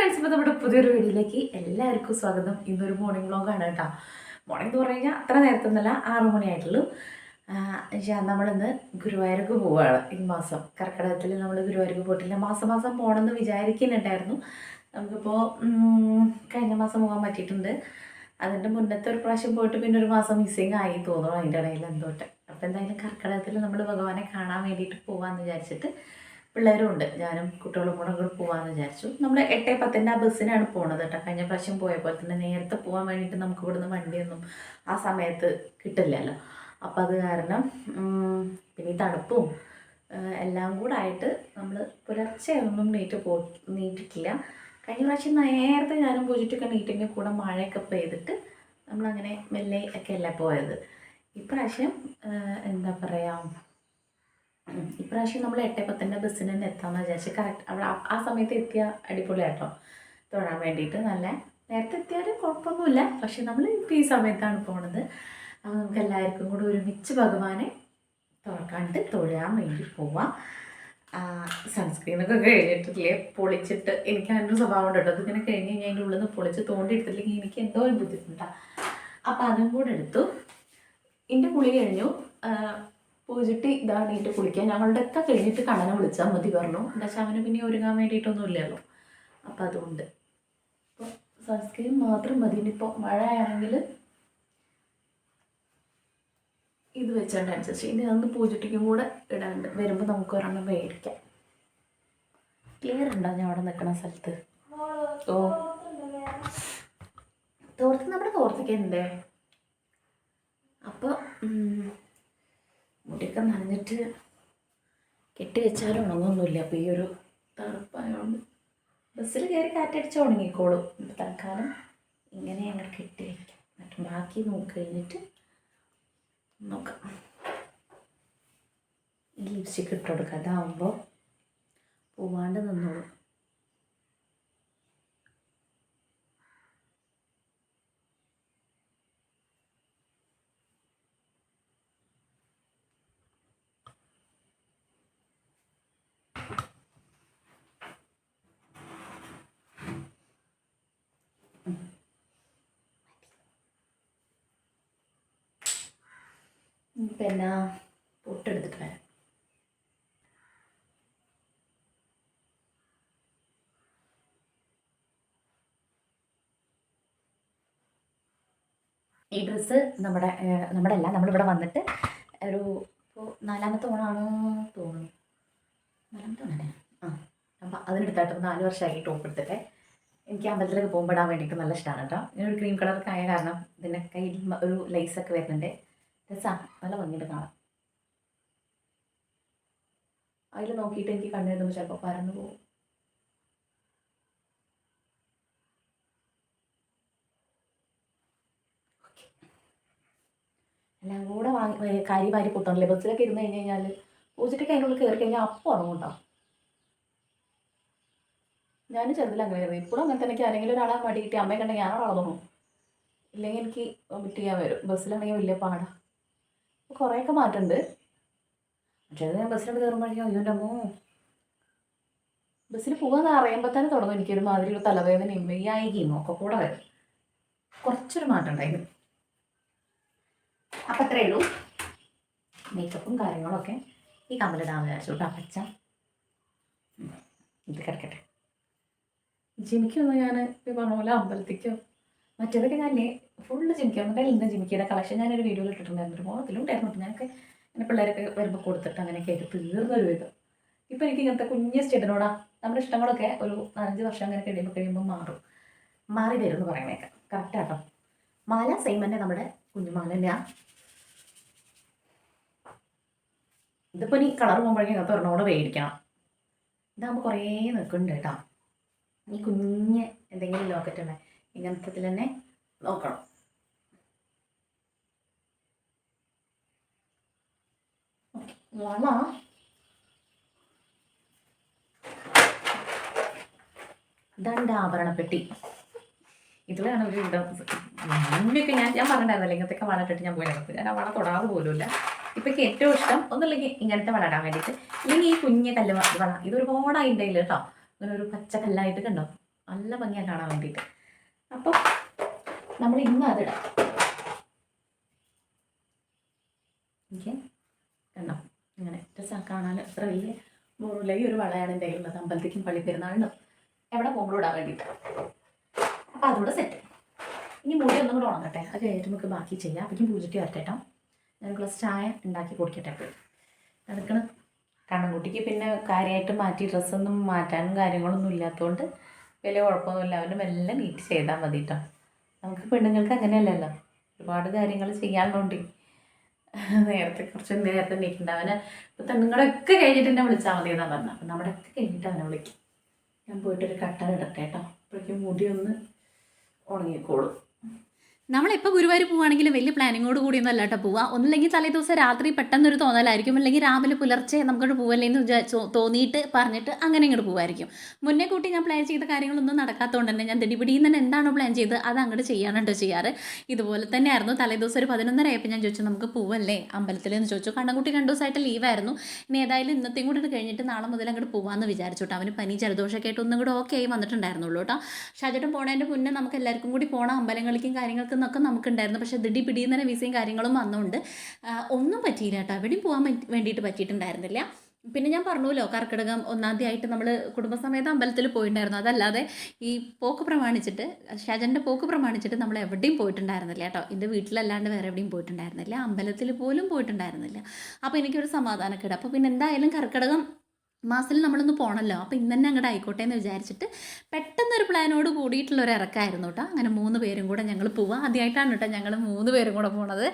Friends ഇപ്പോൾ നമ്മുടെ പുതിയൊരു വീഡിയോയിലേക്ക് എല്ലാവർക്കും സ്വാഗതം. ഇന്നൊരു മോർണിംഗ് വ്ളോഗാണ് കേട്ടോ. മോർണിംഗ് എന്ന് പറഞ്ഞു കഴിഞ്ഞാൽ അത്ര നേരത്തെ ഒന്നല്ല ആറു മണിയായിട്ടുള്ളൂ നമ്മളിന്ന് ഗുരുവായൂർക്ക് പോവുകയാണ് ഈ മാസം. കർക്കിടകത്തിൽ നമ്മൾ ഗുരുവായൂർക്ക് പോയിട്ടില്ല. മാസം മാസം പോകണമെന്ന് വിചാരിക്കുന്നുണ്ടായിരുന്നു. നമുക്കിപ്പോൾ കഴിഞ്ഞ മാസം പോകാൻ പറ്റിയിട്ടുണ്ട്. അതിന്റെ മുന്നത്തെ ഒരു പ്രാവശ്യം പോയിട്ട് പിന്നെ ഒരു മാസം മിസ്സിങ് ആയി തോന്നുന്നു അതിന്റെ ഇടയിൽ എന്തോട്ട്. അപ്പോൾ എന്തായാലും കർക്കിടകത്തിൽ നമ്മൾ ഭഗവാനെ കാണാൻ വേണ്ടിയിട്ട് പോകാമെന്ന് വിചാരിച്ചിട്ട് പിള്ളേരും ഉണ്ട് ഞാനും കുട്ടികളും കൂടെ കൂടെ പോകാമെന്ന് വിചാരിച്ചു. നമ്മൾ എട്ടേ പത്തിന്റെ ആ ബസ്സിനാണ് പോണത് കേട്ടോ. കഴിഞ്ഞ പ്രാവശ്യം പോയ പോലെ തന്നെ നേരത്തെ പോകാൻ വേണ്ടിയിട്ട് നമുക്ക് ഇവിടുന്ന് വണ്ടിയൊന്നും ആ സമയത്ത് കിട്ടില്ലല്ലോ. അപ്പോൾ അത് കാരണം പിന്നെ ഈ തണുപ്പും എല്ലാം കൂടെ ആയിട്ട് നമ്മൾ പുലർച്ചെ ഒന്നും നീറ്റ് പോ നീറ്റിട്ടില്ല. കഴിഞ്ഞ പ്രാവശ്യം നേരത്തെ ഞാനും പോയിട്ടൊക്കെ നീറ്റിന്റെ കൂടെ മഴയൊക്കെ പെയ്തിട്ട് നമ്മളങ്ങനെ മെല്ലെ ഒക്കെ അല്ല പോയത്. ഇപ്രാവശ്യം എന്താ പറയുക. ഇപ്രാവശ്യം നമ്മൾ എട്ടേ പത്തിന്റെ ബസ്സിന് തന്നെ എത്താമെന്ന് വിചാരിച്ചു. കറക്റ്റ് അവിടെ ആ- സമയത്ത് എത്തിയ അടിപൊളിയാട്ടോ. തൊഴാൻ വേണ്ടിയിട്ട് നല്ല നേരത്തെ എത്തിയാലും കുഴപ്പമൊന്നുമില്ല പക്ഷെ നമ്മൾ ഇപ്പോൾ ഈ സമയത്താണ് പോണത്. അപ്പോൾ നമുക്ക് എല്ലാവർക്കും കൂടെ ഒരുമിച്ച് ഭഗവാനെ തുറക്കാണ്ട് കണ്ട് തൊഴാൻ വേണ്ടി പോവാം. സൺസ്ക്രീനൊക്കെ കഴിഞ്ഞിട്ടില്ലേ? പൊളിച്ചിട്ട് എനിക്ക് അങ്ങനെ സ്വഭാവം ഉണ്ട് കേട്ടോ. അതിങ്ങനെ കഴിഞ്ഞ് കഴിഞ്ഞാൽ അതിന്റെ ഉള്ളിൽ നിന്ന് പൊളിച്ച് തോണ്ടി എടുത്തില്ലെങ്കിൽ എനിക്ക് എന്തോ ഒരു ബുദ്ധിമുട്ടാണ് അപ്പോൾ അതും കൂടെ എടുത്തു. എന്റെ കുളി കഴിഞ്ഞു. പൂജിട്ട് ഇതാ നീട്ട് കുളിക്കാൻ. ഞങ്ങളുടെ ഒക്കെ കഴിഞ്ഞിട്ട് കണ്ണനെ വിളിച്ചാൽ മതി പറഞ്ഞു. എന്താ വെച്ചാൽ അവന് പിന്നെ ഒരുങ്ങാൻ വേണ്ടിയിട്ടൊന്നും ഇല്ലല്ലോ അപ്പം അതുകൊണ്ട്. അപ്പോൾ സൺസ്ക്രീൻ മാത്രം മതി. ഇനിയിപ്പോൾ മഴ ആണെങ്കിൽ ഇത് വെച്ചാണ്ട് അനുസരിച്ച്. ഇനി അതൊന്ന് പൂജിട്ടിക്കും കൂടെ ഇടാണ്ട് വരുമ്പോൾ നമുക്ക് ഒരെണ്ണം മേടിക്കാം. ക്ലിയർ ഉണ്ടോ? ഞാൻ അവിടെ നിൽക്കുന്ന സ്ഥലത്ത്. ഓ. തോർത്ത് നമ്മുടെ തോർത്തൊക്കെ ഉണ്ട് അപ്പോൾ മുടിയൊക്കെ നനഞ്ഞിട്ട് കെട്ടി വെച്ചാലും ഉണങ്ങൊന്നുമില്ല അപ്പോൾ ഈ ഒരു തണുപ്പായതുകൊണ്ട് ബസ്സിൽ കയറി കാറ്റടിച്ച് ഉണങ്ങിക്കോളും. തൽക്കാലം ഇങ്ങനെ ഞങ്ങൾ കെട്ടി വയ്ക്കാം എന്നിട്ട് ബാക്കി നോക്കി കഴിഞ്ഞിട്ട് നോക്കാം. ലിപ്സ്റ്റിക്ക് ഇട്ട് കൊടുക്കുക അതാവുമ്പോൾ പോവാണ്ട് നിന്നോളും. പിന്നെ പൊട്ടെടുത്തിട്ട് വരാം. ഈ ഡ്രസ്സ് നമ്മുടെ നമ്മുടെ അല്ല നമ്മളിവിടെ വന്നിട്ട് ഒരു ഇപ്പോൾ നാലാമത്തെ ഓണാണ് തോന്നുന്നു. നാലാമത്തെ ഓണല്ലേ? ആ അപ്പം അതിനെടുത്തായിട്ട് നാല് വർഷമായി ടോപ്പ് എടുത്തിട്ട്. എനിക്ക് അമ്പലത്തിലേക്ക് പോകുമ്പോൾ വേണ്ടിയിട്ട് നല്ല ഇഷ്ടമാണ് കേട്ടോ. ഇങ്ങനെ ഒരു ക്രീം കളറൊക്കെ ആയ കാരണം ഇതിന്റെ കയ്യിൽ ഒരു ലൈസൊക്കെ വരുന്നുണ്ട്. രസമാണ് നല്ല ഭംഗിയിട്ട് കാണാം അതിൽ നോക്കിയിട്ട് എനിക്ക് കണ്ണെഴുതുമ്പോൾ ചിലപ്പോൾ പരന്നു പോകും. എല്ലാം കൂടെ വാങ്ങി കാരി വാരി പൊട്ടണല്ലേ ബസ്സിലൊക്കെ ഇരുന്ന് കഴിഞ്ഞ് കഴിഞ്ഞാൽ പൂജയ്ക്കൊക്കെ അതിന്റെ ഉള്ളിൽ കയറി കഴിഞ്ഞാൽ അപ്പം ഉറങ്ങുണ്ടാവും ഞാൻ ചെറുതിൽ അങ്ങനെ വരും ഇപ്പോഴും അങ്ങനെ തന്നെ ആരെങ്കിലും ഒരാളെ മടി കിട്ടി അമ്മയെ കണ്ടെങ്കിൽ ഞാനവിടെ വളർന്നു ഇല്ലെങ്കിൽ എനിക്ക് ചെയ്യാൻ വരും. ബസ്സിലാണെങ്കിൽ വലിയ പാടാ. ഇപ്പോൾ കുറേയൊക്കെ മാറ്റമുണ്ട് പക്ഷേ അത് ഞാൻ ബസ്സിലോട്ട് കയറുമ്പോഴേക്കും അയ്യോ എന്റെ അമ്മോ. ബസ്സിൽ പോകാന്ന് അറിയുമ്പോൾ തന്നെ തുടങ്ങും എനിക്കൊരു മാതിരിയുള്ള തലവേദന തലവേദനയും നോക്കെ ഒക്കെ കൂടെ വരും. കുറച്ചൊരു മാറ്റം ഉണ്ടായിരുന്നു അപ്പം അത്രയേ ഉള്ളൂ. മേക്കപ്പും കാര്യങ്ങളൊക്കെ ഈ കമ്മലിടാന്ന് വിചാരിച്ചു. കേട്ടോ പച്ച. ഇത് കിടക്കട്ടെ. ജിമിക്കൊന്നും ഞാൻ ഈ പറഞ്ഞ പോലെ അമ്പലത്തേക്കോ മറ്റേതൊക്കെ ഞാൻ ഫുള്ള് ജിമിക്കുക എന്നിട്ട് ഇന്ന് ജിമിക്കിയുടെ കളക്ഷൻ ഞാനൊരു വീഡിയോയിൽ ഇട്ടിട്ടുണ്ടായിരുന്നു. ഒരു മോളത്തിലുണ്ടായിരുന്നു കേട്ടോ. ഞാനൊക്കെ എന്റെ പിള്ളേരൊക്കെ വരുമ്പോൾ കൊടുത്തിട്ട് അങ്ങനെയൊക്കെ ആയിട്ട് തീർന്നൊരു വിധം ഇപ്പം എനിക്ക് ഇങ്ങനത്തെ കുഞ്ഞ് സ്റ്റെഡിനോടാ നമ്മുടെ ഇഷ്ടങ്ങളൊക്കെ ഒരു നാലഞ്ച് വർഷം അങ്ങനെ കഴിയുമ്പോൾ കഴിയുമ്പോൾ മാറും. മാറി വരും എന്ന് പറയണേക്കാം കറക്റ്റാട്ടോ മാല സെയിം തന്നെ നമ്മുടെ കുഞ്ഞുമാല തന്നെയാണ് ഇതിപ്പോൾ ഇനി കളർ പോകുമ്പോഴേക്കും ഇങ്ങനത്തെ ഒരെണ്ണോടെ വേടിക്കണം ഇതാകുമ്പോൾ കുറേ നിൽക്കുന്നുണ്ട് കേട്ടോ. ഈ കുഞ്ഞ് എന്തെങ്കിലും ലോക്കറ്റ് ഉണ്ടേ ഇങ്ങനത്തെ തന്നെ നോക്കണം ഓക്കേ. വള ഇതാണ് ആഭരണപ്പെട്ടി. ഇതിലാണ് ഒരു ഇടം. ഞാൻ ഞാൻ പറഞ്ഞിട്ടുണ്ടായിരുന്നല്ലോ ഇങ്ങനത്തെ വള ഞാൻ പോയി നടക്കും ഞാൻ ആ വള തൊടാതെ പോലുമില്ല. ഇപ്പം എനിക്ക് ഏറ്റവും ഇഷ്ടം ഒന്നുമില്ലെങ്കിൽ ഇങ്ങനത്തെ വള വേണ്ടിയിട്ട്. ഇല്ലെങ്കിൽ ഈ കുഞ്ഞ് കല്ല് വള വള. ഇത് ഒരുപാടായി ഉണ്ടായില്ല കേട്ടോ. ഇങ്ങനെ ഒരു പച്ച കല്ലായിട്ട് കണ്ടോ? നല്ല ഭംഗിയാണ് കാണാൻ വേണ്ടിയിട്ട്. അപ്പോൾ നമ്മൾ ഇന്ന് അതിടാം. ഓക്കെ? കണ്ടോ? ഇങ്ങനെ കാണാൻ അത്ര വലിയ മുറിലെ ഒരു വളയാണ് എന്റെ കയ്യിലുള്ളത്. അമ്പലത്തേക്കും പള്ളി പെരുന്നാളിനും എവിടെ പോകുമ്പോഴും ഇടാൻ വേണ്ടിയിട്ട്. അപ്പോൾ അതുകൂടെ സെറ്റ് ഇനി മുടി ഒന്നും കൂടെ ഉണങ്ങട്ടെ. അത് കഴിഞ്ഞിട്ട് നമുക്ക് ബാക്കി ചെയ്യാം. അപ്പോഴേക്കും പൂജയ്ക്ക് വരട്ടെട്ടോ ഞാൻ ഗ്ലാസ് ചായ ഉണ്ടാക്കി കുടിക്കട്ടെ അപ്പോൾ നടക്കണം. കണ്ണൻകുട്ടിക്ക് പിന്നെ കാര്യമായിട്ട് മാറ്റി ഡ്രസ്സൊന്നും മാറ്റാനും കാര്യങ്ങളൊന്നും ഇല്ലാത്തതുകൊണ്ട് വലിയ കുഴപ്പമൊന്നുമില്ല അവന്റെ മെല്ലെ നീറ്റ് ചെയ്താൽ മതി കേട്ടോ നമുക്ക് പെണ്ണുങ്ങൾക്ക് അങ്ങനെയല്ലല്ലോ. ഒരുപാട് കാര്യങ്ങൾ ചെയ്യാനുണ്ട് നേരത്തെ കുറച്ച് നേരത്തെ നീക്കണ്ട അവന് ഇപ്പം നിങ്ങളൊക്കെ കഴിഞ്ഞിട്ട് എന്നെ വിളിച്ചാൽ മതി എന്നാണ് പറഞ്ഞത് അപ്പം നമ്മുടെ ഒക്കെ കഴിഞ്ഞിട്ട് അവനെ വിളിക്കും. ഞാൻ പോയിട്ടൊരു കട്ടൻ ഇടട്ടെ കേട്ടോ അപ്പോഴേക്കും മുടി ഒന്ന് ഉണങ്ങിക്കോളും. നമ്മളെപ്പോൾ ഗുരുവായൂർ പോവുകയാണെങ്കിലും വലിയ പ്ലാനിങ്ങോട് കൂടിയൊന്നും അല്ലാട്ടോ പോവുക ഒന്നില്ലെങ്കിൽ തലേ ദിവസം രാത്രി പെട്ടെന്നൊരു തോന്നലായിരിക്കും. അല്ലെങ്കിൽ രാവിലെ പുലർച്ചെ നമുക്കൊരു പോവല്ലേ എന്ന് വിചാരിച്ചു തോന്നിയിട്ട് പറഞ്ഞിട്ട് അങ്ങനെ ഇങ്ങോട്ട് പോവായിരിക്കും. മുന്നേ കൂട്ടി ഞാൻ പ്ലാൻ ചെയ്ത കാര്യങ്ങളൊന്നും നടക്കാത്തതുകൊണ്ട് തന്നെ ഞാൻ ദിടിപിടിയിൽ തന്നെ എന്താണോ പ്ലാൻ ചെയ്ത് അത് അങ്ങോട്ട് ചെയ്യാനാണ് കേട്ടോ ചെയ്യാറ്. ഇതുപോലെ തന്നെയായിരുന്നു. തലേ ദിവസം ഒരു പതിനൊന്നര ആയപ്പോൾ ഞാൻ ചോദിച്ചു നമുക്ക് പോവല്ലേ? അമ്പലത്തിൽ എന്ന് ചോദിച്ചു. കണ്ണൻകുട്ടി രണ്ട് ദിവസമായിട്ട് ലീവായിരുന്നു ഇനി ഏതായാലും ഇന്നത്തെയും കൂടി കഴിഞ്ഞിട്ട് നാളെ മുതൽ അങ്ങോട്ട് പോകാമെന്ന് വിചാരിച്ചു കേട്ടോ അവന് പനി ജലദോഷമൊക്കെ ആയിട്ട് ഒന്നും കൂടെ ഓക്കെ ആയി വന്നിട്ടുണ്ടായിരുന്നുള്ളൂ കേട്ടോ ഷാജേട്ടൻ പോണതിന്റെ മുന്നേ നമുക്ക് എല്ലാവർക്കും കൂടി പോകണം അമ്പലങ്ങളിലേക്കും കാര്യങ്ങൾക്കും എന്നൊക്കെ നമുക്കുണ്ടായിരുന്നു. പക്ഷേ ദിടി പിടിയിൽ തന്നെ വിസയും കാര്യങ്ങളും വന്നുകൊണ്ട് ഒന്നും പറ്റിയില്ല കേട്ടോ. എവിടെയും പോകാൻ വേണ്ടിയിട്ട് പറ്റിയിട്ടുണ്ടായിരുന്നില്ല. പിന്നെ ഞാൻ പറഞ്ഞല്ലോ കർക്കിടകം ഒന്നാം തീയതി നമ്മൾ കുടുംബസമേതം അമ്പലത്തിൽ പോയിട്ടുണ്ടായിരുന്നു. അതല്ലാതെ ഈ പോക്ക് പ്രമാണിച്ചിട്ട് ഷാജന്റെ പോക്ക് പ്രമാണിച്ചിട്ട് നമ്മൾ എവിടെയും പോയിട്ടുണ്ടായിരുന്നില്ല കേട്ടോ. എന്റെ വീട്ടിലല്ലാണ്ട് വേറെ എവിടെയും പോയിട്ടുണ്ടായിരുന്നില്ല. അമ്പലത്തിൽ പോലും പോയിട്ടുണ്ടായിരുന്നില്ല. അപ്പോൾ എനിക്കൊരു സമാധാനക്കേട്. അപ്പോൾ പിന്നെ എന്തായാലും കർക്കിടകം മാസത്തിൽ നമ്മളൊന്ന് പോകണമല്ലോ അപ്പോൾ ഇന്ന് അങ്ങോട്ട് ആയിക്കോട്ടെ എന്ന് വിചാരിച്ചിട്ട് പെട്ടെന്നൊരു പ്ലാനോട് കൂടിയിട്ടുള്ള ഒരു ഇറക്കമായിരുന്നു കേട്ടോ അങ്ങനെ മൂന്ന് പേരും കൂടെ ഞങ്ങൾ പോവുക ആദ്യമായിട്ടാണ് കേട്ടോ ഞങ്ങൾ മൂന്ന് പേരും കൂടെ പോണത്.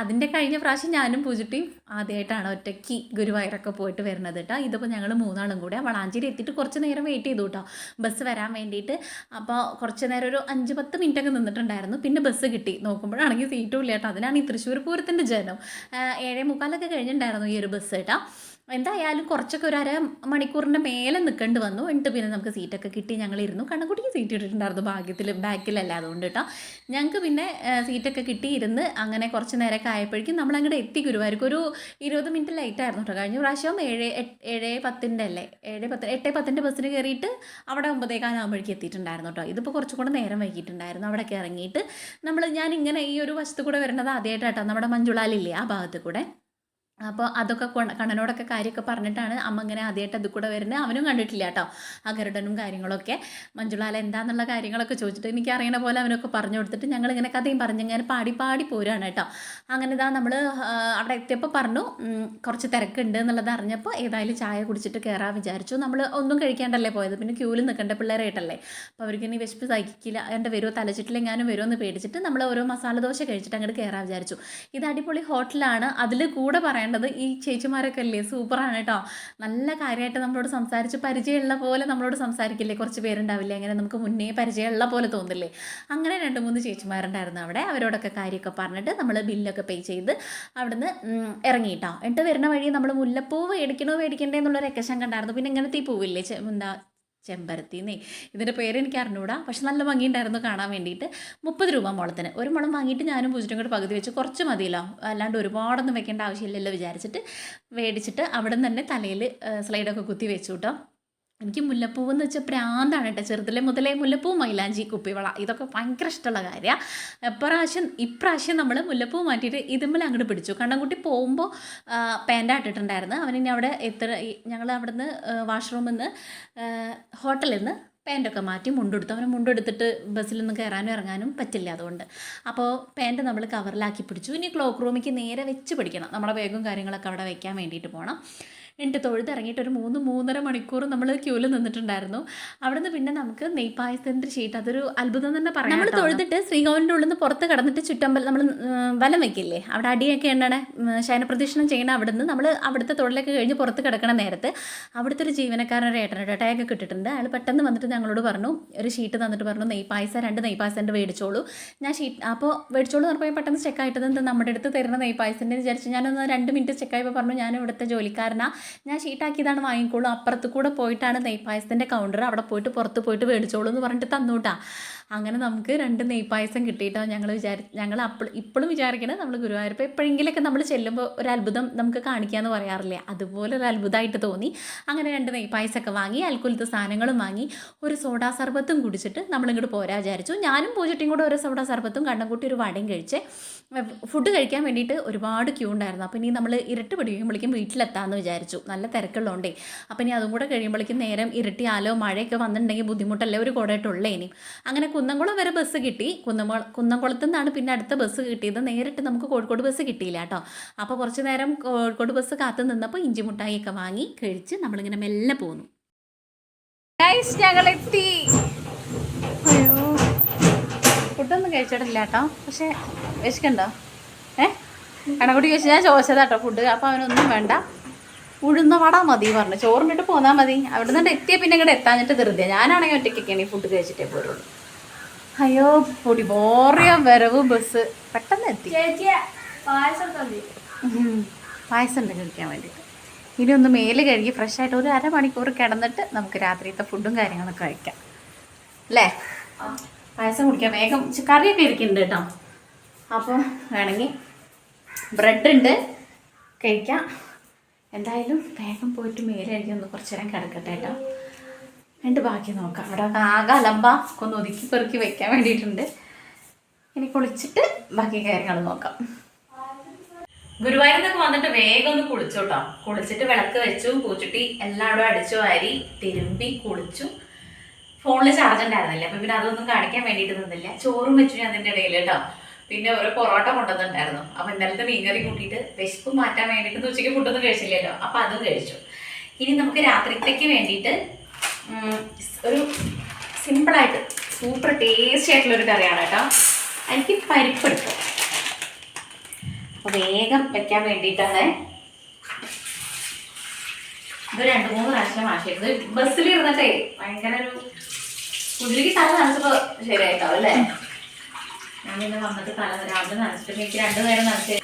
അതിന്റെ കഴിഞ്ഞ പ്രാവശ്യം ഞാനും പൂജിട്ടിയും ആദ്യമായിട്ടാണ് ഒറ്റയ്ക്ക് ഗുരുവായൂരൊക്കെ പോയിട്ട് വരുന്നത് കേട്ടോ ഇതിപ്പോൾ ഞങ്ങൾ മൂന്നാളും കൂടെ വളാഞ്ചേരി എത്തിയിട്ട് കുറച്ച് നേരം വെയിറ്റ് ചെയ്തു കേട്ടോ ബസ് വരാൻ വേണ്ടിയിട്ട്. അപ്പോൾ കുറച്ച് നേരം ഒരു അഞ്ച് പത്ത് മിനിറ്റൊക്കെ നിന്നിട്ടുണ്ടായിരുന്നു. പിന്നെ ബസ് കിട്ടി. നോക്കുമ്പോഴാണെങ്കിൽ സീറ്റും ഇല്ല കേട്ടോ അതിനാണ് ഈ തൃശ്ശൂർ പൂരത്തിന്റെ ജനം. ഏഴേ മുക്കാലൊക്കെ കഴിഞ്ഞിട്ടുണ്ടായിരുന്നു ഈ ഒരു ബസ് കേട്ടോ എന്തായാലും കുറച്ചൊക്കെ ഒരു അര മണിക്കൂറിന്റെ മേലെ നിൽക്കേണ്ടി വന്നു. എന്നിട്ട് പിന്നെ നമുക്ക് സീറ്റൊക്കെ കിട്ടി. ഞങ്ങൾ ഇരുന്നു കണ്ണക്കുട്ടിക്ക് സീറ്റ് ഇട്ടിട്ടുണ്ടായിരുന്നു ഭാഗ്യത്തിൽ ബാക്കിലല്ല. അതുകൊണ്ട് കേട്ടോ. ഞങ്ങൾക്ക് പിന്നെ സീറ്റൊക്കെ കിട്ടി ഇരുന്ന് അങ്ങനെ കുറച്ച് നേരമൊക്കെ ആയപ്പോഴേക്കും നമ്മൾ അങ്ങോട്ട് എത്തി ഗുരുവായൂർക്ക്. ഒരു ഇരുപത് മിനിറ്റ് ലേറ്റ് ആയിരുന്നു കേട്ടോ. കഴിഞ്ഞ പ്രാവശ്യം ഏഴ് ഏഴ് പത്തിന്റെ അല്ലേ? ഏഴ് പത്ത് എട്ട് പത്തിന്റെ ബസ്സിന് കയറിയിട്ട് അവിടെ ഒമ്പതേക്കാലാകുമ്പോഴേക്കും എത്തിയിട്ടുണ്ടായിരുന്നു കേട്ടോ. ഇതിപ്പോൾ കുറച്ചും കൂടെ നേരം വൈകിട്ടുണ്ടായിരുന്നു അവിടെയൊക്കെ ഇറങ്ങിയിട്ട് നമ്മൾ ഞാൻ ഇങ്ങനെ ഈ ഒരു വശത്ത് കൂടെ വരേണ്ടത് ആദ്യമായിട്ടാട്ടോ നമ്മുടെ മഞ്ജുളാലില്ലേ ആ ഭാഗത്ത് കൂടെ. അപ്പോൾ അതൊക്കെ കണ്ണനോടൊക്കെ കാര്യമൊക്കെ പറഞ്ഞിട്ടാണ് അമ്മ ഇങ്ങനെ ആദ്യമായിട്ട് അത് കൂടെ വരുന്നത്. അവനും കണ്ടിട്ടില്ല കേട്ടോ ആ ഗരുഡനും കാര്യങ്ങളൊക്കെ. മഞ്ജുളാല എന്താണെന്നുള്ള കാര്യങ്ങളൊക്കെ ചോദിച്ചിട്ട് എനിക്ക് അറിയണ പോലെ അവനൊക്കെ പറഞ്ഞു കൊടുത്തിട്ട് ഞങ്ങൾ ഇങ്ങനെ കഥയും പറഞ്ഞ് ഇങ്ങനെ പാടി പാടി പോരാണ് കേട്ടോ. അങ്ങനെ ഇതാ നമ്മൾ അവിടെ എത്തിയപ്പോൾ പറഞ്ഞു കുറച്ച് തിരക്കുണ്ട് എന്നുള്ളത് അറിഞ്ഞപ്പോൾ ഏതായാലും ചായ കുടിച്ചിട്ട് കയറാൻ വിചാരിച്ചു. നമ്മൾ ഒന്നും കഴിക്കാണ്ടല്ലേ പോയത്. പിന്നെ ക്യൂവിൽ നിൽക്കേണ്ട പിള്ളേരായിട്ടല്ലേ. അപ്പോൾ അവർക്ക് ഇനി വിശപ്പ് സഹിക്കില്ല എന്റെ വരുമോ തലച്ചിട്ടിലെങ്ങാനും വരുമോ എന്ന് പേടിച്ചിട്ട് നമ്മൾ ഓരോ മസാല ദോശ കഴിച്ചിട്ട് അങ്ങോട്ട് കയറാൻ വിചാരിച്ചു. ഇത് അടിപൊളി ഹോട്ടലാണ്. അതിൽ കൂടെ പറയേണ്ടത് ഈ ചേച്ചിമാരൊക്കെ അല്ലേ സൂപ്പറാണ് കേട്ടോ. നല്ല കാര്യമായിട്ട് നമ്മളോട് സംസാരിച്ച് പരിചയമുള്ള പോലെ നമ്മളോട് സംസാരിക്കില്ലേ? കുറച്ച് പേരുണ്ടാവില്ലേ? അങ്ങനെ നമുക്ക് മുന്നേ പരിചയമുള്ള പോലെ തോന്നില്ലേ? അങ്ങനെ രണ്ട് മൂന്ന് ചേച്ചിമാരുണ്ടായിരുന്നു അവിടെ. അവരോടൊക്കെ കാര്യമൊക്കെ പറഞ്ഞിട്ട് നമ്മൾ ബില്ലൊക്കെ പേ ചെയ്ത് അവിടുന്ന് ഇറങ്ങിയിട്ടോ എന്നിട്ട് വരുന്ന വഴി നമ്മൾ മുല്ലപ്പൂവ് മേടിക്കണോ മേടിക്കണ്ടേ എന്നുള്ളൊരു എക്കശം കണ്ടായിരുന്നു പിന്നെ ഇങ്ങനത്തെ ഈ പൂവില്ലേ? ചെ- എന്താ ചെമ്പരത്തിന്നേ ഇതിന്റെ പേര് എനിക്ക് അറിഞ്ഞുകൂടാ പക്ഷെ നല്ല ഭംഗിയുണ്ടായിരുന്നു കാണാൻ വേണ്ടിയിട്ട്. മുപ്പത് രൂപ മുളത്തിന്. ഒരു മുളം വാങ്ങിയിട്ട് ഞാനും പൂജിറ്റും കൂടെ പകുതി വെച്ച് കുറച്ച് മതിയല്ലോ. അല്ലാണ്ട് ഒരുപാടൊന്നും വെക്കേണ്ട ആവശ്യമില്ലല്ലോ വിചാരിച്ചിട്ട്. മേടിച്ചിട്ട് അവിടെ നിന്ന് തന്നെ തലയിൽ സ്ലൈഡൊക്കെ കുത്തി വെച്ചു കേട്ടോ. എനിക്ക് മുല്ലപ്പൂവ് എന്ന് വെച്ചാൽ പ്രാന്താണ് കേട്ടോ. ചെറുതിലെ മുതലേ മുല്ലപ്പൂ മൈലാഞ്ചി കുപ്പിവള. ഇതൊക്കെ ഭയങ്കര ഇഷ്ടമുള്ള കാര്യമാണ് എപ്രാവശ്യം ഇപ്രാവശ്യം നമ്മൾ മുല്ലപ്പൂ മാറ്റിയിട്ട് ഇതുമ്മൽ അങ്ങോട്ട് പിടിച്ചു. കണ്ണൻകുട്ടി പോകുമ്പോൾ പാന്റ് ഇട്ടിട്ടുണ്ടായിരുന്നു. അവനിനി അവിടെ എത്ര ഞങ്ങൾ അവിടുന്ന് വാഷ്റൂമിൽ നിന്ന് ഹോട്ടലിൽ നിന്ന് പാന്റൊക്കെ മാറ്റി മുണ്ടെടുത്തു. അവന് മുണ്ടെടുത്തിട്ട് ബസ്സിൽ നിന്ന് കയറാനും ഇറങ്ങാനും പറ്റില്ല അതുകൊണ്ട്. അപ്പോൾ പാന്റ് നമ്മൾ കവറിലാക്കി പിടിച്ചു. ഇനി ക്ലോക്ക് റൂമിലേക്ക് നേരെ വെച്ച് പിടിക്കണം. നമ്മുടെ ബാഗും കാര്യങ്ങളൊക്കെ അവിടെ വയ്ക്കാൻ വേണ്ടിയിട്ട് പോകണം എന്നിട്ട് തൊഴുതിറങ്ങിയിട്ട് ഒരു മൂന്ന് മൂന്നര മണിക്കൂർ നമ്മൾ ക്യൂവിൽ നിന്നിട്ടുണ്ടായിരുന്നു. അവിടുന്ന് പിന്നെ നമുക്ക് നെയ്പായസത്തിന്റെ ഷീറ്റ് അതൊരു അത്ഭുതം തന്നെ പറയാം നമ്മൾ തൊഴുതിട്ട് ശ്രീകോവിലിന്റെ ഉള്ളിൽ നിന്ന് പുറത്ത് കടന്നിട്ട് ചുറ്റമ്പലം നമ്മൾ വലം വയ്ക്കില്ലേ അവിടെ അടിയൊക്കെ ഉണ്ടാണ് ശയനപ്രദക്ഷിണം ചെയ്യണ അവിടുന്ന് നമ്മൾ അവിടുത്തെ തൊഴിലൊക്കെ കഴിഞ്ഞ് പുറത്ത് കിടക്കണ നേരത്ത് അവിടുത്തെ ഒരു ജീവനക്കാരൻ ഒരു ടാഗ് ടാഗൊക്കെ കിട്ടിയിട്ടുണ്ട്. അയാൾ പെട്ടെന്ന് വന്നിട്ട് ഞങ്ങളോട് പറഞ്ഞു ഒരു ഷീറ്റ് തന്നിട്ട് പറഞ്ഞു നെയ്പായസം രണ്ട് നെയ്പായസന്റെ മേടിച്ചോളൂ. ഞാൻ ഷീറ്റ് അപ്പോൾ മേടിച്ചോളൂ എന്ന് പറഞ്ഞപ്പോൾ പെട്ടെന്ന് ചെക്കായിട്ടത് എന്താ നമ്മുടെ അടുത്ത് തരുന്ന നെയ്പായസന്റെ വിചാരിച്ച് ഞാനൊന്ന് രണ്ട് മിനിറ്റ് ചെക്കായപ്പോൾ പറഞ്ഞു ഞാൻ ഇവിടുത്തെ ജോലിക്കാരനാ ഞാൻ ഷീട്ടാക്കിയതാണ് വാങ്ങിക്കോളൂ. അപ്പുറത്ത് കൂടെ പോയിട്ടാണ് നെയ്പായസത്തിന്റെ കൗണ്ടർ അവിടെ പോയിട്ട് പുറത്ത് പോയിട്ട് മേടിച്ചോളൂ എന്ന് പറഞ്ഞിട്ട് തന്നൂട്ടാ. അങ്ങനെ നമുക്ക് രണ്ട് നെയ്പായസം കിട്ടിയിട്ടോ ഞങ്ങൾ വിചാരി ഞങ്ങൾ അപ്പോൾ ഇപ്പോഴും വിചാരിക്കണേ നമ്മൾ ഗുരുവായൂരപ്പോൾ എപ്പോഴെങ്കിലൊക്കെ നമ്മൾ ചെല്ലുമ്പോൾ ഒരു അത്ഭുതം നമുക്ക് കാണിക്കാമെന്ന് പറയാറില്ലേ? അതുപോലെ ഒരു അത്ഭുതമായിട്ട് തോന്നി. അങ്ങനെ രണ്ട് നെയ്പായസമൊക്കെ വാങ്ങി അൽക്കുലത്തെ സാധനങ്ങളും വാങ്ങി ഒരു സോഡാ സർബത്തും കുടിച്ചിട്ട് നമ്മളിങ്ങോട്ട് പോരാ വിചാരിച്ചു. ഞാനും പൂജട്ടിയും കൂടെ ഒരു സോഡാ സർബത്തും കണ്ണൻകുട്ടി ഒരു വടയും കഴിച്ച് ഫുഡ് കഴിക്കാൻ വേണ്ടിയിട്ട് ഒരുപാട് ക്യൂ ഉണ്ടായിരുന്നു. അപ്പോൾ ഇനി നമ്മൾ ഇരട്ട് പിടിക്കുമ്പോഴേക്കും വീട്ടിലെത്താമെന്ന് വിചാരിച്ചു. നല്ല തിരക്കുള്ളതുകൊണ്ടേ അപ്പോൾ ഇനി അതും കൂടെ കഴിയുമ്പോഴേക്കും നേരം ഇരട്ടിയാലോ മഴയൊക്കെ വന്നിട്ടുണ്ടെങ്കിൽ ബുദ്ധിമുട്ടല്ലേ ഒരു കുടയിട്ടുള്ളേ ഇനി അങ്ങനെ കുന്നംകുളം വരെ ബസ് കിട്ടി. കുന്നംകുള കുന്നംകുളത്തു നിന്നാണ് പിന്നെ അടുത്ത ബസ് കിട്ടിയത്. നേരിട്ട് നമുക്ക് കോഴിക്കോട് ബസ് കിട്ടിയില്ല കേട്ടോ അപ്പോൾ കുറച്ച് നേരം കോഴിക്കോട് ബസ് കാത്തു നിന്നപ്പോൾ ഇഞ്ചി മുട്ടായിയൊക്കെ വാങ്ങി കഴിച്ച് നമ്മളിങ്ങനെ മെല്ലെ പോന്നു. ഞങ്ങൾ എത്തി അയ്യോ. ഫുഡൊന്നും കഴിച്ചിട്ടില്ല കേട്ടോ പക്ഷേ വിശക്കണ്ടോ? ഏ? കണക്കുട്ടി കഴിച്ച് ഞാൻ ചോദിച്ചതാട്ടോ ഫുഡ് അപ്പോൾ അവനൊന്നും വേണ്ട. ഉഴുന്ന വട മതി പറഞ്ഞു. ചോറിനിട്ട് പോന്നാൽ മതി. അവിടെ നിന്ന് എത്തിയ പിന്നെ ഇങ്ങോട്ട് എത്താഞ്ഞിട്ട് ധൃതിയാണ് ഞാനാണെങ്കിൽ ഒറ്റയ്ക്കൊക്കെയാണ് ഈ ഫുഡ് കഴിച്ചിട്ടേ പോരുള്ളൂ. അയ്യോ പൊടി ബോറിയ വരവ് ബസ് പെട്ടെന്ന് എത്തി. പായസം ഉണ്ട് കഴിക്കാൻ വേണ്ടിയിട്ട്. ഇനി ഒന്ന് മേൽ കഴുകി ഫ്രഷ് ആയിട്ട് ഒരു അരമണിക്കൂർ കിടന്നിട്ട് നമുക്ക് രാത്രിയത്തെ ഫുഡും കാര്യങ്ങളൊക്കെ കഴിക്കാം. അല്ലേ? പായസം കുടിക്കാം. വേഗം. കറിയൊക്കെ ഇരിക്കുന്നുണ്ട് കേട്ടോ. അപ്പോൾ വേണമെങ്കിൽ ബ്രെഡ് ഉണ്ട്. കഴിക്കാം. എന്തായാലും വേഗം പോയിട്ട് മേലെ കഴുകി ഒന്ന് കുറച്ചു നേരം കിടക്കട്ടെ കേട്ടോ. എന്നിട്ട് ബാക്കി നോക്കാം. അവിടെ ആകെ അലമ്പ. ഒന്ന് ഒതുക്കി പെറുക്കി വെക്കാൻ വേണ്ടിയിട്ടുണ്ട്. ഇനി കുളിച്ചിട്ട് ബാക്കി കാര്യങ്ങൾ നോക്കാം. ഗുരുവായൂരിന്നൊക്കെ വന്നിട്ട് വേഗം ഒന്ന് കുളിച്ചു കേട്ടോ കുളിച്ചിട്ട് വിളക്ക് വെച്ചു പൂച്ചുട്ടി എല്ലായിടും അടിച്ചു വാരി തിരുമ്പി കുളിച്ചു. ഫോണിൽ ചാർജ് ഉണ്ടായിരുന്നില്ല? അപ്പൊ പിന്നെ അതൊന്നും കാണിക്കാൻ വേണ്ടിയിട്ട് നിന്നില്ല. ചോറും വെച്ചു ഞാൻ അതിന്റെ ഇടയിൽ കേട്ടോ പിന്നെ ഒരു പൊറോട്ട കൊണ്ടുവന്നിട്ടുണ്ടായിരുന്നു. അപ്പൊ ഇന്നലത്തെ മീൻകറി കൂട്ടിയിട്ട് വിശപ്പ് മാറ്റാൻ വേണ്ടിയിട്ട് ഉച്ചയ്ക്ക് ഫുഡൊന്നും കഴിച്ചില്ലല്ലോ. അപ്പൊ അതും കഴിച്ചു. ഇനി നമുക്ക് രാത്രിത്തേക്ക് വേണ്ടിയിട്ട് ഒരു സിമ്പിളായിട്ട് സൂപ്പർ ടേസ്റ്റി ആയിട്ടുള്ള ഒരു കറിയാണ് കേട്ടോ. എനിക്ക് പരിപ്പ് എടുക്കും അപ്പോൾ വേഗം വെക്കാൻ വേണ്ടിയിട്ടാണ്. ഇത് രണ്ട് മൂന്ന് പ്രാവശ്യം മാഷിയത് ബസ്സിൽ ഇരുന്നിട്ടേ ഭയങ്കര ഒരു ഉള്ളിലേക്ക് തല നനച്ചപ്പോ ശരിയായിട്ടാവും അല്ലേ? ഞാൻ പിന്നെ വന്നിട്ട് തല രാവിലെ നനച്ചിട്ട് എനിക്ക് രണ്ടു നേരം നനച്ച്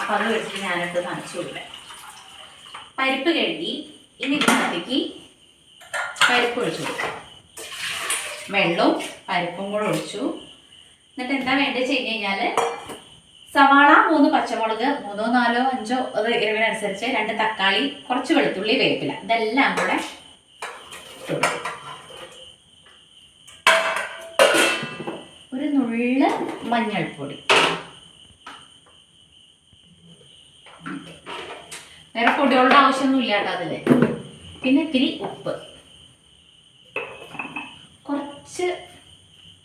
അപ്പൊ അത് വെച്ചിട്ട് ഞാനിട്ട് നനച്ചു കൊടുക്കാം പരിപ്പ് കഴുകി ഇനി ഇതിനകത്തേക്ക് പരിപ്പ് ഒഴിച്ചു വെള്ളവും പരിപ്പും കൂടെ ഒഴിച്ചു. എന്നിട്ട് എന്താ വേണ്ടത് വെച്ച് കഴിഞ്ഞാൽ സവാള മൂന്ന് പച്ചമുളക് മൂന്നോ നാലോ അഞ്ചോ അത് എരിവിനനുസരിച്ച് രണ്ട് തക്കാളി കുറച്ച് വെളുത്തുള്ളി വേപ്പില ഇതെല്ലാം കൂടെ ഒരു നുള്ള മഞ്ഞൾപ്പൊടി. വേറെ പൊടികളുടെ ആവശ്യമൊന്നും ഇല്ലാട്ടോ അതിൽ. പിന്നെ ഇത്തിരി ഉപ്പ്. കുറച്ച്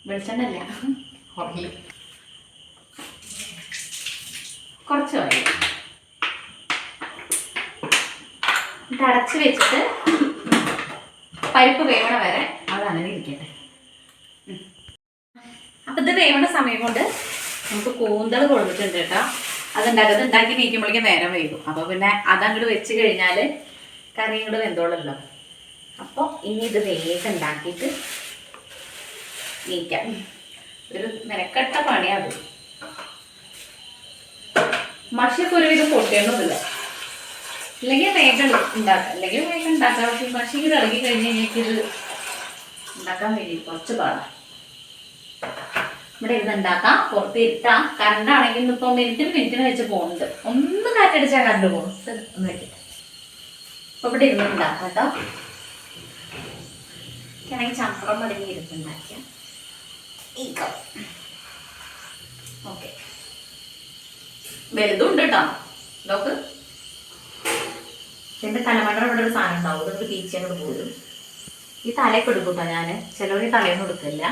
വെളിച്ചെണ്ണ ഇല്ല ഓയിൽ കുറച്ച് ഓയിൽ അടച്ച് വെച്ചിട്ട് പരിപ്പ് വേവണ വരെ അത് അങ്ങനെ ഇരിക്കട്ടെ. അപ്പൊ ഇത് വേവണ സമയം കൊണ്ട് നമുക്ക് കൂന്തൽ കൊടുത്തിട്ടുണ്ട് കേട്ടോ. അതുണ്ടാക്കി അത് ഉണ്ടാക്കി നീക്കുമ്പോഴേക്കും നേരം വൈകും. അപ്പൊ പിന്നെ അതങ്ങോട്ട് വെച്ച് കഴിഞ്ഞാൽ കറിയും കൂടെ വെന്തോളല്ലോ അപ്പോൾ ഇനി ഇത് വേഗം ഉണ്ടാക്കിയിട്ട് നീക്കാം. ഒരു നിരക്കട്ട പണിയാത് മഷിയൊക്കെ ഒരുവിധം പൊട്ടിയൊന്നുമില്ല. ഇല്ലെങ്കിൽ വേഗം ഉണ്ടാക്കാം. അല്ലെങ്കിൽ വേഗം ഉണ്ടാക്കാം. പക്ഷെ മഷി ഇത് ഇറങ്ങി കഴിഞ്ഞ് കഴിഞ്ഞാൽ ഇത് ഉണ്ടാക്കാൻ വേണ്ടി കുറച്ച് പാടാം. ഇവിടെ ഇത് ഉണ്ടാക്കാം. പുറത്ത് ഇരുട്ടാം. കറണ്ട് ആണെങ്കിൽ മിനിറ്റിന് മിനിറ്റിന് വെച്ച് പോകുന്നുണ്ട്. ഒന്ന് കാറ്റടിച്ചാൽ കറണ്ട് പോകും. ഒന്ന് വെക്കട്ടെ. അപ്പൊ ഇവിടെ ഇരുന്ന് ഉണ്ടാക്കാം കേട്ടോ. എനിക്കാണെങ്കിൽ ചമ്പറം മടങ്ങി ഇരുന്നുണ്ടാക്കിയ ഈ കപ്പ് ഓക്കെ. വലുതുണ്ട് കേട്ടോ നോക്ക്. എന്റെ തലമണ്ണ ഇവിടെ ഒരു സാധനം ഉണ്ടാവും. ഇതൊരു ടീച്ചർ അങ്ങോട്ട് പോരും. ഈ തലയൊക്കെ എടുക്കും കേട്ടോ ഞാൻ ചിലവർ ഈ തലയൊന്നും എടുക്കില്ല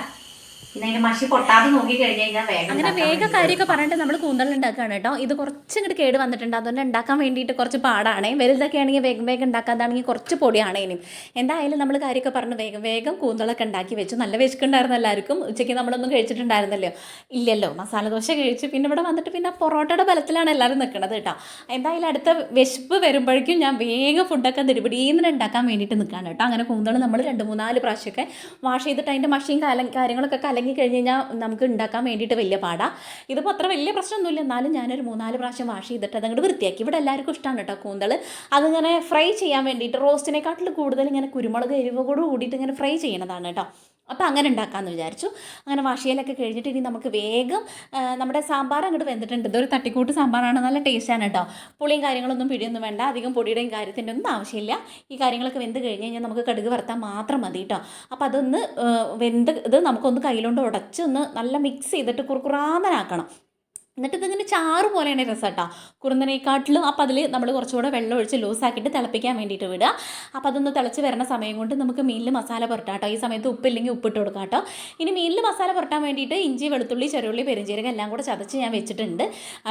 അങ്ങനെ വേഗം കാര്യമൊക്കെ പറഞ്ഞിട്ട് നമ്മൾ കൂന്തൽ ഉണ്ടാക്കുകയാണ് കേട്ടോ. ഇത് കുറച്ച് ഇങ്ങോട്ട് കേട് വന്നിട്ടുണ്ട്. അതുകൊണ്ട് ഉണ്ടാക്കാൻ വേണ്ടിയിട്ട് കുറച്ച് പാടാണ്. വലുതൊക്കെ ആണെങ്കിൽ വേഗം വേഗം ഉണ്ടാക്കാതാണെങ്കിൽ കുറച്ച് പൊടിയാണ് ഇനിയും. എന്തായാലും നമ്മൾ കാര്യമൊക്കെ പറഞ്ഞ് വേഗം വേഗം കൂന്തളൊക്കെ ഉണ്ടാക്കി വെച്ചു. നല്ല വിശക്കുണ്ടായിരുന്നു എല്ലാവർക്കും. ഉച്ചയ്ക്ക് നമ്മളൊന്നും കഴിച്ചിട്ടുണ്ടായിരുന്നല്ലോ. ഇല്ലല്ലോ. മസാല ദോശ കഴിച്ചു. പിന്നെ ഇവിടെ വന്നിട്ട് പിന്നെ പൊറോട്ടയുടെ ബലത്തിലാണ് എല്ലാവരും നിൽക്കുന്നത് കേട്ടോ. എന്തായാലും അടുത്ത വിശപ്പ് വരുമ്പോഴേക്കും ഞാൻ വേഗം ഫുഡൊക്കെ തിരുപിടീന്ന് ഉണ്ടാക്കാൻ വേണ്ടിയിട്ട് നിൽക്കുകയാണ് കേട്ടോ. അങ്ങനെ കൂന്തൾ നമ്മൾ രണ്ട് മൂന്നാൽ പ്രാവശ്യമൊക്കെ വാഷ് ചെയ്തിട്ട് അതിന്റെ മഷീൻ കാലം കാര്യങ്ങളൊക്കെ കലങ്ങി കഴിഞ്ഞ് കഴിഞ്ഞാൽ നമുക്ക് ഉണ്ടാക്കാൻ വേണ്ടിയിട്ട് വലിയ പാടാ. ഇതിപ്പോൾ അത്ര വലിയ പ്രശ്നമൊന്നുമില്ല. എന്നാലും ഞാനൊരു മൂന്നാൽ പ്രാവശ്യം വാഷ് ചെയ്തിട്ട് അതങ്ങോട്ട് വൃത്തിയാക്കി. ഇവിടെ എല്ലാവർക്കും ഇഷ്ടമാണ് കേട്ടോ കൂന്തൾ അതിങ്ങനെ ഫ്രൈ ചെയ്യാൻ വേണ്ടിയിട്ട് റോസ്റ്റിനെക്കാട്ടിൽ കൂടുതൽ ഇങ്ങനെ കുരുമുളക് എരിവ് കൂടെ കൂടിയിട്ട് ഇങ്ങനെ ഫ്രൈ ചെയ്യണതാണ് കേട്ടോ അപ്പോൾ അങ്ങനെ ഉണ്ടാക്കാമെന്ന് വിചാരിച്ചു. അങ്ങനെ വാഷിയിലൊക്കെ കഴിഞ്ഞിട്ട് ഇനി നമുക്ക് വേഗം നമ്മുടെ സാമ്പാർ അങ്ങോട്ട് വെന്തിട്ടുണ്ട്. ഇതൊരു തട്ടിക്കൂട്ട് സാമ്പാറാണ്. നല്ല ടേസ്റ്റാണ് കേട്ടോ പുളിയും കാര്യങ്ങളൊന്നും പിടിയൊന്നും വേണ്ട. അധികം പൊടിയുടെയും കാര്യത്തിന്റെ ഒന്നും ആവശ്യമില്ല. ഈ കാര്യങ്ങളൊക്കെ വെന്ത് കഴിഞ്ഞ് കഴിഞ്ഞാൽ നമുക്ക് കടുക് വറുത്താൽ മാത്രം മതി കേട്ടോ അപ്പോൾ അതൊന്ന് വെന്ത് ഇത് നമുക്കൊന്ന് കയ്യിലോണ്ട് ഉടച്ച് ഒന്ന് നല്ല മിക്സ് ചെയ്തിട്ട് കുറുക്കുറാന്നനാക്കണം എന്നിട്ട് ഇതിങ്ങനെ ചാറ് പോലെയാണ് രസം കേട്ടോ കുറുന്നനേക്കാട്ടിലും അപ്പോൾ അതിൽ നമ്മൾ കുറച്ചുകൂടെ വെള്ളം ഒഴിച്ച് ലൂസാക്കിയിട്ട് തിളപ്പിക്കാൻ വേണ്ടിയിട്ട് വിടുക. അപ്പോൾ അതൊന്ന് തിളച്ച് വരുന്ന സമയം കൊണ്ട് നമുക്ക് മീനിൽ മസാല പുരട്ടാം കേട്ടോ ഈ സമയത്ത് ഉപ്പില്ലെങ്കിൽ ഉപ്പിട്ട് കൊടുക്കാം കേട്ടോ ഇനി മീനിൽ മസാല പുരട്ടാൻ വേണ്ടിയിട്ട് ഇഞ്ചി വെളുത്തുള്ളി ചെറുള്ളി പെരിഞ്ചീരകം എല്ലാം കൂടെ ചതച്ച് ഞാൻ വെച്ചിട്ടുണ്ട്.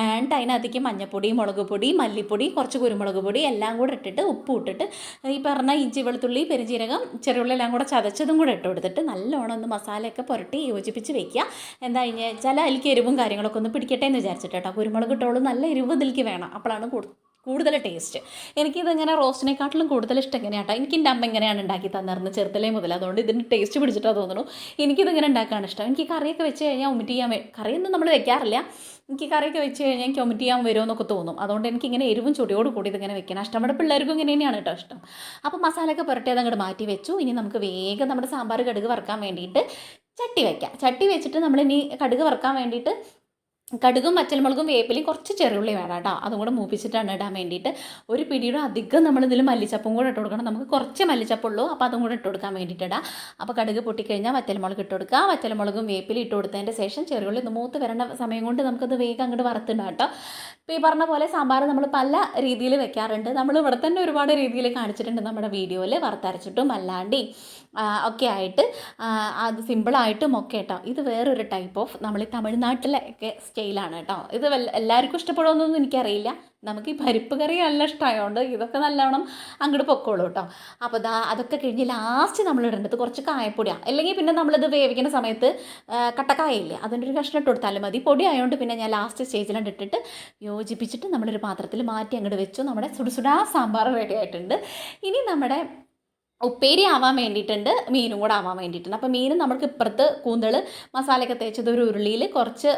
ആൻഡ് അതിനകത്തേക്ക് മഞ്ഞപ്പൊടി മുളക് പൊടി മല്ലിപ്പൊടി കുറച്ച് കുരുമുളക് പൊടി എല്ലാം കൂടെ ഇട്ടിട്ട് ഉപ്പ് ഇട്ടിട്ട് ഈ പറഞ്ഞ ഇഞ്ചി വെളുത്തുള്ളി പെരിഞ്ചീരകം ചെറുള്ളി എല്ലാം കൂടെ ചതച്ചതും കൂടെ ഇട്ട് കൊടുത്തിട്ട് നല്ലോണം ഒന്ന് മസാലയൊക്കെ പുരട്ടി യോജിപ്പിച്ച് വെക്കുക. എന്താ കഴിഞ്ഞാൽ വെച്ചാൽ അതിലേക്ക് എരിവും കാര്യങ്ങളൊക്കെ ഒന്ന് പിടിക്കട്ടെ എന്ന് വിചാരിച്ചിട്ട് കേട്ടോ. കുരുമുളക് ഇട്ടോളൂ നല്ല എരിവ് ഇതിലേക്ക് വേണം. അപ്പോഴാണ് കൂടുതൽ കൂടുതൽ ടേസ്റ്റ് എനിക്കിതിങ്ങനെ റോസ്റ്റിനെക്കാട്ടിലും കൂടുതൽ ഇഷ്ടം എങ്ങനെയാണ് കേട്ടോ. എനിക്ക് എന്റെ അമ്മ എങ്ങനെയാണ് ഉണ്ടാക്കി തന്നിരുന്നത് ചെറുത്തലേ മുതൽ. അതുകൊണ്ട് ഇതിന് ടേസ്റ്റ് പിടിച്ചിട്ടാണ് തോന്നുന്നു എനിക്കിതിങ്ങനെ ഉണ്ടാക്കാൻ ഇഷ്ടം? എനിക്ക് കറിയൊക്കെ വെച്ച് കഴിഞ്ഞാൽ ഒമിറ്റ് ചെയ്യാൻ കറിയൊന്നും നമ്മൾ വെക്കാറില്ല. എനിക്ക് കറിയൊക്കെ വെച്ച് കഴിഞ്ഞാൽ എനിക്ക് ഒമിറ്റ് ചെയ്യാൻ വരുമെന്നൊക്കെ തോന്നും. അതുകൊണ്ട് എനിക്ക് ഇങ്ങനെ എരിവും ചൊടിയോട് കൂടി ഇതിങ്ങനെ വെക്കണം ഇഷ്ടം. നമ്മുടെ പിള്ളേർക്കും ഇങ്ങനെ തന്നെയാണ് കേട്ടോ ഇഷ്ടം. അപ്പോൾ മസാലയൊക്കെ പുരട്ടിയത് അങ്ങോട്ട് മാറ്റി വെച്ചു. ഇനി നമുക്ക് വേഗം നമ്മുടെ സാമ്പാർ കടുക് വറുക്കാൻ വേണ്ടിയിട്ട് ചട്ടി വയ്ക്കാം ചട്ടി വെച്ചിട്ട് നമ്മളിനി കടുക് വറുക്കാൻ വേണ്ടിയിട്ട് കടുകും പച്ചമുളകും വേപ്പിലയും കുറച്ച് ചെറുള്ളി വേണം കേട്ടോ. അതും കൂടെ മൂപ്പിച്ചിട്ടാണ് ഇടാൻ വേണ്ടിയിട്ട്. ഒരു പിടിയുടെ അധികം നമ്മളിതിൽ മല്ലിച്ചപ്പും കൂടെ ഇട്ട് കൊടുക്കണം. നമുക്ക് കുറച്ച് മല്ലിച്ചപ്പുള്ളൂ അപ്പോൾ അതും കൂടെ ഇട്ട് കൊടുക്കാൻ വേണ്ടിയിട്ട് ഇടാം. അപ്പോൾ കടുക് പൊട്ടിക്കഴിഞ്ഞാൽ വറ്റൽമുളക് ഇട്ട് കൊടുക്കുക. വറ്റൽമുളകും വേപ്പിലും ഇട്ട് കൊടുത്തതിന്റെ ശേഷം ചെറുള്ളി ഒന്ന് മൂത്ത് വരേണ്ട സമയം കൊണ്ട് നമുക്കത് വേഗം അങ്ങോട്ട് വറുത്തിടാം കേട്ടോ. ഇപ്പോൾ ഈ പറഞ്ഞ പോലെ സാമ്പാർ നമ്മൾ പല രീതിയിൽ വെക്കാറുണ്ട്. നമ്മൾ ഇവിടെ തന്നെ ഒരുപാട് രീതിയിൽ കാണിച്ചിട്ടുണ്ട് നമ്മുടെ വീഡിയോയിൽ വറുത്തരച്ചിട്ടും അല്ലാണ്ടി. ഒക്കെ ആയിട്ട് അത് സിമ്പിളായിട്ടും ഒക്കെ കേട്ടോ ഇത് വേറൊരു ടൈപ്പ് ഓഫ് നമ്മൾ ഈ തമിഴ്നാട്ടിലെ ഒക്കെ സ്റ്റൈലാണ് കേട്ടോ ഇത് എല്ലാവർക്കും ഇഷ്ടപ്പെടുമെന്നൊന്നും എനിക്കറിയില്ല. നമുക്ക് ഈ പരിപ്പ് കറി നല്ല ഇഷ്ടമായതുകൊണ്ട് ഇതൊക്കെ നല്ലവണ്ണം അങ്ങോട്ട് പൊക്കോളൂ കേട്ടോ അപ്പോൾ ദാ അതൊക്കെ കഴിഞ്ഞ് ലാസ്റ്റ് നമ്മൾ ഇടേണ്ടത് കുറച്ച് കായപ്പൊടിയാണ് അല്ലെങ്കിൽ പിന്നെ നമ്മളിത് വേവിക്കുന്ന സമയത്ത് കട്ടക്കായയില്ലേ അതിന്റെ ഒരു കഷ്ണം ഇട്ട് കൊടുത്താലും മതി. പൊടി ആയതുകൊണ്ട് പിന്നെ ഞാൻ ലാസ്റ്റ് സ്റ്റേജിലാണ് ഇട്ടിട്ട് യോജിപ്പിച്ചിട്ട് നമ്മളൊരു പാത്രത്തിൽ മാറ്റി അങ്ങോട്ട് വെച്ചു. നമ്മുടെ സുടുസുടാ സാമ്പാർ റെഡി ആയിട്ടുണ്ട്. ഇനി നമ്മുടെ ഉപ്പേരി ആവാൻ വേണ്ടിയിട്ടുണ്ട് മീനും കൂടെ ആവാൻ വേണ്ടിയിട്ടുണ്ട്. അപ്പോൾ മീനും നമുക്ക് ഇപ്പുറത്ത് കൂന്തൾ മസാലയൊക്കെ തേച്ചത് ഒരു ഉരുളിയിൽ കുറച്ച്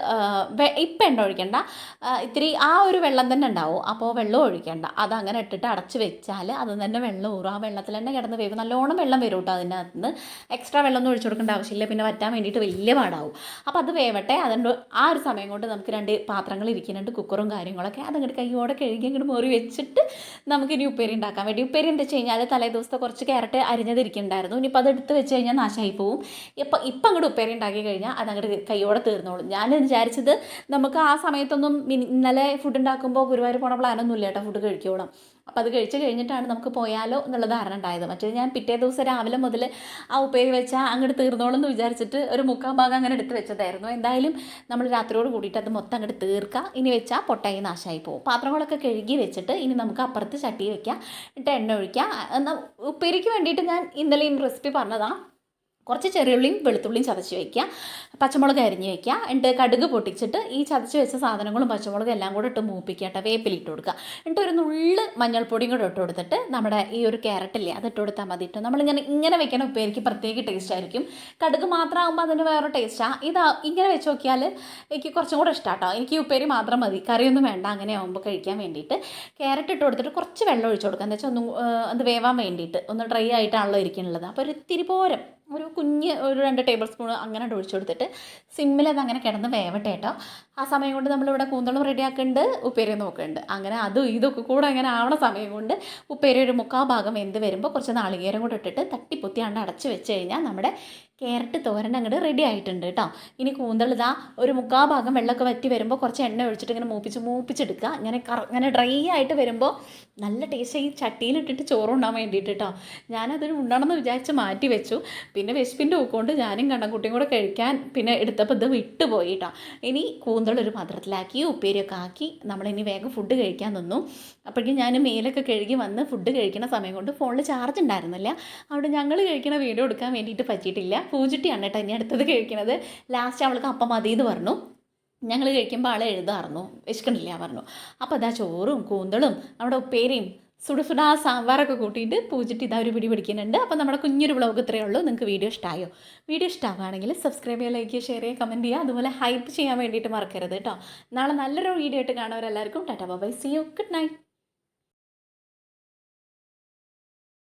ഇപ്പം എണ്ണ ഒഴിക്കണ്ട. ഇത്തിരി ആ ഒരു വെള്ളം തന്നെ ഉണ്ടാവും. അപ്പോൾ വെള്ളം ഒഴിക്കണ്ട. അത് അങ്ങനെ ഇട്ടിട്ട് അടച്ച് വെച്ചാൽ അത് തന്നെ വെള്ളം ഊറും. ആ വെള്ളത്തിൽ തന്നെ കിടന്ന് വേവും. നല്ലോണം വെള്ളം വരും കേട്ടോ അതിനകത്ത് നിന്ന് എക്സ്ട്രാ വെള്ളമൊന്നും ഒഴിച്ചു കൊടുക്കേണ്ട ആവശ്യമില്ല. പിന്നെ വറ്റാൻ വേണ്ടിയിട്ട് വലിയ പാടാവും. അപ്പോൾ അത് വേവട്ടെ. അതുകൊണ്ട് ആ ഒരു സമയം കൊണ്ട് നമുക്ക് രണ്ട് പാത്രങ്ങൾ ഇരിക്കുന്നുണ്ട് കുക്കറും കാര്യങ്ങളൊക്കെ അതങ്ങോട്ട് കൈയോടെ കഴുകി അങ്ങോട്ട് മോറി വെച്ചിട്ട് നമുക്ക് ഇനി ഉപ്പേരി ഉണ്ടാക്കാൻ വേണ്ടി. ഉപ്പേരി എന്താ വെച്ച് കഴിഞ്ഞാൽ തലേ ദിവസത്തെ കുറച്ച് ക്യാരറ്റ് അരിഞ്ഞതിരിക്കുന്നുണ്ടായിരുന്നു ഇനിയിപ്പോൾ അത് എടുത്ത് വെച്ച് കഴിഞ്ഞാൽ നാശമായി പോവും. ഇപ്പം ഇപ്പം അങ്ങോട്ട് ഉപ്പേരി ഉണ്ടാക്കി കഴിഞ്ഞാൽ അത് അങ്ങോട്ട് കൈയോടെ തീർന്നോളും. ഞാൻ വിചാരിച്ചത് നമുക്ക് ആ സമയത്തൊന്നും ഇന്നലെ ഫുഡ് ഉണ്ടാക്കുമ്പോൾ ഗുരുവായൂർ പോണ പ്ലാനൊന്നും ഇല്ല കേട്ടോ ഫുഡ് കഴിക്കോളാം. അപ്പോൾ അത് കഴിച്ച് കഴിഞ്ഞിട്ടാണ് നമുക്ക് പോയാലോ എന്നുള്ള ധാരണ ഉണ്ടായത്. മറ്റേ ഞാൻ പിറ്റേ ദിവസം രാവിലെ മുതൽ ആ ഉപ്പേരി വെച്ചാൽ അങ്ങോട്ട് തീർന്നോളും എന്ന് വിചാരിച്ചിട്ട് ഒരു മുക്കാൽ ഭാഗം അങ്ങനെ എടുത്ത് വെച്ചതായിരുന്നു. എന്തായാലും നമ്മൾ രാത്രിയോട് കൂടിയിട്ട് അത് മൊത്തം അങ്ങോട്ട് തീർക്കുക ഇനി വെച്ചാൽ പൊട്ടായി നാശമായി പോകും. പാത്രങ്ങളൊക്കെ കഴുകി വെച്ചിട്ട് ഇനി നമുക്ക് അപ്പുറത്ത് ചട്ടി വെക്കാം. എന്നിട്ട് എണ്ണ ഒഴിക്കുക എന്നാൽ ഉപ്പേരിക്ക് വേണ്ടിയിട്ട് ഞാൻ ഇന്നലെയും റെസിപ്പി പറഞ്ഞതാണ് കുറച്ച് ചെറിയുള്ളിയും വെളുത്തുള്ളിയും ചതച്ച് വയ്ക്കുക പച്ചമുളക് അരിഞ്ഞ് വയ്ക്കുക എന്നിട്ട് കടുക് പൊട്ടിച്ചിട്ട് ഈ ചതച്ച് വെച്ച സാധനങ്ങളും പച്ചമുളകും എല്ലാം കൂടെ ഇട്ട് മൂപ്പിക്കുക കേട്ടോ. വേപ്പിലിട്ട് കൊടുക്കുക. എന്നിട്ട് ഒരു നുള്ള് മഞ്ഞൾപ്പൊടിയും കൂടെ ഇട്ട് കൊടുത്തിട്ട് നമ്മുടെ ഈ ഒരു ക്യാരറ്റില്ലേ അത് ഇട്ട് കൊടുത്താൽ മതി കേട്ടോ. നമ്മളിങ്ങനെ ഇങ്ങനെ വെക്കണ ഉപ്പേരിക്ക് പ്രത്യേക ടേസ്റ്റ് ആയിരിക്കും. കടുക് മാത്രമാകുമ്പോൾ അതിന് വേറെ ടേസ്റ്റാണ് ഇതാ ഇങ്ങനെ വെച്ച് നോക്കിയാൽ എനിക്ക് കുറച്ചും കൂടെ ഇഷ്ടമാട്ടോ എനിക്ക് ഈ ഉപ്പേരി മാത്രം മതി. കറിയൊന്നും വേണ്ട. അങ്ങനെ ആകുമ്പോൾ കഴിക്കാൻ വേണ്ടിയിട്ട് ക്യാരറ്റ് ഇട്ട് കൊടുത്തിട്ട് കുറച്ച് വെള്ളം ഒഴിച്ച് കൊടുക്കുക. എന്താ വെച്ചാൽ ഒന്ന് അത് വേവാൻ വേണ്ടിയിട്ട്. ഒന്ന് ഡ്രൈ ആയിട്ടാണല്ലോ ഇരിക്കുന്നുള്ളത് അപ്പോൾ ഒരു ഇത്തിരി പോരം. ഒരു കുഞ്ഞ് ഒരു രണ്ട് ടേബിൾ സ്പൂൺ അങ്ങനെ ഒഴിച്ചു കൊടുത്തിട്ട് സിമ്മിൽ അത് അങ്ങനെ കിടന്ന് വേവട്ടെ കേട്ടോ ആ സമയം കൊണ്ട് നമ്മളിവിടെ കൂന്തളും റെഡിയാക്കുന്നുണ്ട് ഉപ്പേരി നോക്കുന്നുണ്ട് അങ്ങനെ അതും ഇതൊക്കെ കൂടെ അങ്ങനെ ആവണ സമയം കൊണ്ട് ഉപ്പേരി ഒരു മുക്കാൽ ഭാഗം എന്ത് വരുമ്പോൾ കുറച്ച് നാളികേരം കൂടെ ഇട്ടിട്ട് തട്ടിപ്പൊത്തിയാണ്ട് അടച്ച് വെച്ച് കഴിഞ്ഞാൽ നമ്മുടെ ക്യാരറ്റ് തോരൻ അങ്ങോട്ട് റെഡി ആയിട്ടുണ്ട് കേട്ടോ ഇനി കൂന്തൾ ഇതാ ഒരു മുക്കാ ഭാഗം വെള്ളമൊക്കെ വറ്റി വരുമ്പോൾ കുറച്ച് എണ്ണ ഒഴിച്ചിട്ട് ഇങ്ങനെ മൂപ്പിച്ച് മൂപ്പിച്ചെടുക്കുക. ഇങ്ങനെ കറ ഇങ്ങനെ ഡ്രൈ ആയിട്ട് വരുമ്പോൾ നല്ല ടേസ്റ്റ് ഈ ചട്ടിയിലിട്ടിട്ട് ചോറുണ്ടാൻ വേണ്ടിയിട്ട് കേട്ടോ ഞാനതിന് ഉണ്ടാണെന്ന് വിചാരിച്ച് മാറ്റി വെച്ചു. പിന്നെ വിശപ്പിന്റെ ഊക്കൊണ്ട് ഞാനും കണ്ണൻകുട്ടിയും കൂടെ കഴിക്കാൻ പിന്നെ എടുത്തപ്പോൾ ഇത് വിട്ടുപോയി കേട്ടോ ഇനി കൂന്തൾ ഒരു പാത്രത്തിലാക്കി ഉപ്പേരിയൊക്കെ ആക്കി. നമ്മളിനി വേഗം ഫുഡ് കഴിക്കാൻ നിന്നു. അപ്പോഴേക്കും ഞാൻ മേലൊക്കെ കഴുകി വന്ന് ഫുഡ് കഴിക്കുന്ന സമയം കൊണ്ട് ഫോണിൽ ചാർജ് ഉണ്ടായിരുന്നില്ല. അവിടെ ഞങ്ങൾ കഴിക്കുന്ന വീഡിയോ എടുക്കാൻ വേണ്ടിയിട്ട് പറ്റിയിട്ടില്ല. പൂജിട്ടിയാണ് കേട്ടോ ഇനി അടുത്തത് കഴിക്കുന്നത് ലാസ്റ്റ് അവൾക്ക് അപ്പം മതി എന്ന് പറഞ്ഞു. ഞങ്ങൾ കഴിക്കുമ്പോൾ ആളെ എഴുതാറുന്നു. വിശക്കണില്ല പറഞ്ഞു. അപ്പോൾ അതാ ചോറും കൂന്തളും നമ്മുടെ ഉപ്പേരയും സുടുസുടാ സാമ്പാറൊക്കെ കൂട്ടിയിട്ട് പൂജിട്ട് ഇതാ ഒരു പിടി പിടിക്കുന്നുണ്ട്. അപ്പോൾ നമ്മുടെ കുഞ്ഞൊരു വ്ളോഗ് ഇത്രയേ ഉള്ളൂ. നിങ്ങൾക്ക് വീഡിയോ ഇഷ്ടമായോ വീഡിയോ ഇഷ്ടമാവുകയാണെങ്കിൽ സബ്സ്ക്രൈബ് ചെയ്യുക ലൈക്ക് ചെയ്യുക ഷെയർ ചെയ്യുക കമന്റ് ചെയ്യുക. അതുപോലെ ഹൈപ്പ് ചെയ്യാൻ വേണ്ടിയിട്ട് മറക്കരുത് കേട്ടോ. നാളെ നല്ലൊരു വീഡിയോ ആയിട്ട് കാണുന്നവരെല്ലാവർക്കും tata bye see you good night